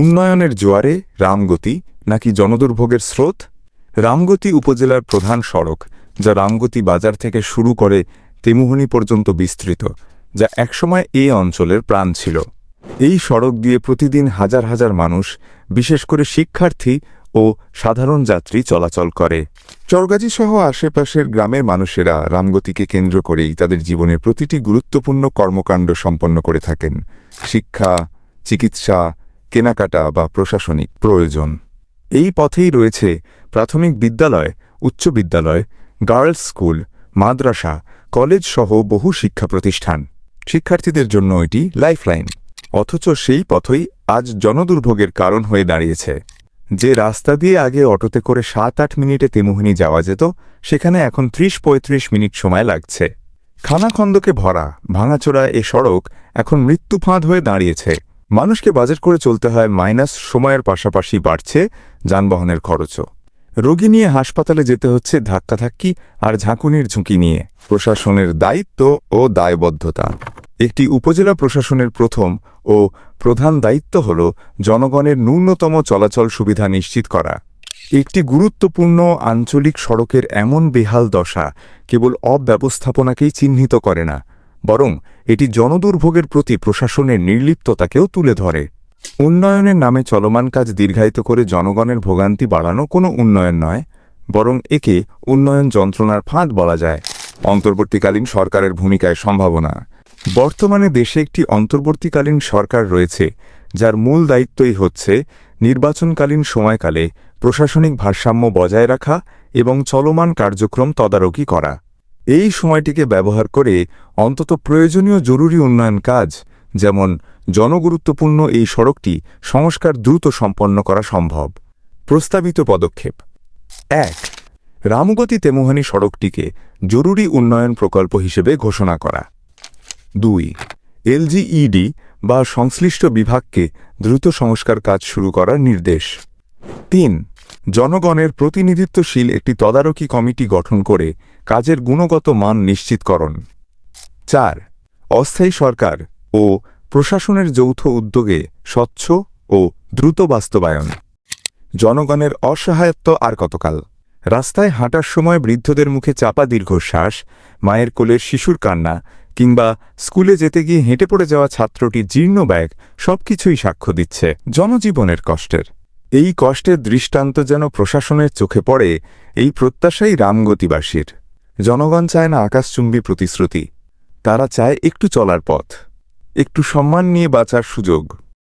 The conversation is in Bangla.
উন্নয়নের জোয়ারে রামগতি নাকি জনদুর্ভোগের স্রোত? রামগতি উপজেলার প্রধান সড়ক, যা রামগতি বাজার থেকে শুরু করে তেমুহনী পর্যন্ত বিস্তৃত, যা একসময় এই অঞ্চলের প্রাণ ছিল। এই সড়ক দিয়ে প্রতিদিন হাজার হাজার মানুষ, বিশেষ করে শিক্ষার্থী ও সাধারণ যাত্রী চলাচল করে। চরগাজী সহ আশেপাশের গ্রামের মানুষেরা রামগতিকে কেন্দ্র করেই তাদের জীবনের প্রতিটি গুরুত্বপূর্ণ কর্মকাণ্ড সম্পন্ন করে থাকেন। শিক্ষা, চিকিৎসা কেনাকাটা বা প্রশাসনিক প্রয়োজন। এই পথেই রয়েছে প্রাথমিক বিদ্যালয়, উচ্চ বিদ্যালয়, গার্লস স্কুল, মাদ্রাসা, কলেজ সহ বহু শিক্ষা প্রতিষ্ঠান। শিক্ষার্থীদের জন্য এটি লাইফলাইন। অথচ সেই পথই আজ জনদুর্ভোগের কারণ হয়ে দাঁড়িয়েছে। যে রাস্তা দিয়ে আগে অটোতে করে সাত আট মিনিটে তেমুহনী যাওয়া যেত, সেখানে এখন ত্রিশ পঁয়ত্রিশ মিনিট সময় লাগছে। খানাখন্দকে ভরা, ভাঙাচোরা এ সড়ক এখন মৃত্যু ফাঁদ হয়ে দাঁড়িয়েছে। মানুষকে বাজেট করে চলতে হয় মাইনাস সময়ের পাশাপাশি বাড়ছে যানবাহনের খরচও। রোগী নিয়ে হাসপাতালে যেতে হচ্ছে ধাক্কাধাক্কি আর ঝাঁকুনির ঝুঁকি নিয়ে। প্রশাসনের দায়িত্ব ও দায়বদ্ধতা। একটি উপজেলা প্রশাসনের প্রথম ও প্রধান দায়িত্ব হল জনগণের ন্যূনতম চলাচল সুবিধা নিশ্চিত করা। একটি গুরুত্বপূর্ণ আঞ্চলিক সড়কের এমন বেহাল দশা কেবল অব্যবস্থাপনাকেই চিহ্নিত করে না বরং এটি জনদুর্ভোগের প্রতি প্রশাসনের নির্লিপ্ততাকেও তুলে ধরে। উন্নয়নের নামে চলমান কাজ দীর্ঘায়িত করে জনগণের ভোগান্তি বাড়ানো কোনো উন্নয়ন নয়, বরং একে উন্নয়ন যন্ত্রণার ফাঁদ বলা যায়। অন্তর্বর্তীকালীন সরকারের ভূমিকায় সম্ভাবনা। বর্তমানে দেশে একটি অন্তর্বর্তীকালীন সরকার রয়েছে, যার মূল দায়িত্বই হচ্ছে নির্বাচনকালীন সময়কালে প্রশাসনিক ভারসাম্য বজায় রাখা এবং চলমান কার্যক্রম তদারকি করা। এই সময়টিকে ব্যবহার করে অন্তত প্রয়োজনীয় জরুরি উন্নয়ন কাজ, যেমন জনগুরুত্বপূর্ণ এই সড়কটি সংস্কার দ্রুত সম্পন্ন করা সম্ভব। প্রস্তাবিত পদক্ষেপ। এক, রামগতি তেমুহানি সড়কটিকে জরুরি উন্নয়ন প্রকল্প হিসেবে ঘোষণা করা। দুই, এলজিইডি বা সংশ্লিষ্ট বিভাগকে দ্রুত সংস্কার কাজ শুরু করার নির্দেশ। তিন, জনগণের প্রতিনিধিত্বশীল একটি তদারকি কমিটি গঠন করে কাজের গুণগত মান নিশ্চিতকরণ। চার, অস্থায়ী সরকার ও প্রশাসনের যৌথ উদ্যোগে স্বচ্ছ ও দ্রুত বাস্তবায়ন। জনগণের অসহায়ত্ব আর কতকাল। রাস্তায় হাঁটার সময় বৃদ্ধদের মুখে চাপা দীর্ঘশ্বাস, মায়ের কোলের শিশুর কান্না কিংবা স্কুলে যেতে গিয়ে হেঁটে পড়ে যাওয়া ছাত্রটির জীর্ণ ব্যাগ সবকিছুই সাক্ষ্য দিচ্ছে জনজীবনের কষ্টের। এই কষ্টের দৃষ্টান্ত যেন প্রশাসনের চোখে পড়ে, এই প্রত্যাশাই রামগতিবাসীর। জনগণ চায় না আকাশচুম্বী প্রতিশ্রুতি, তারা চায় একটু চলার পথ, একটু সম্মান নিয়ে বাঁচার সুযোগ।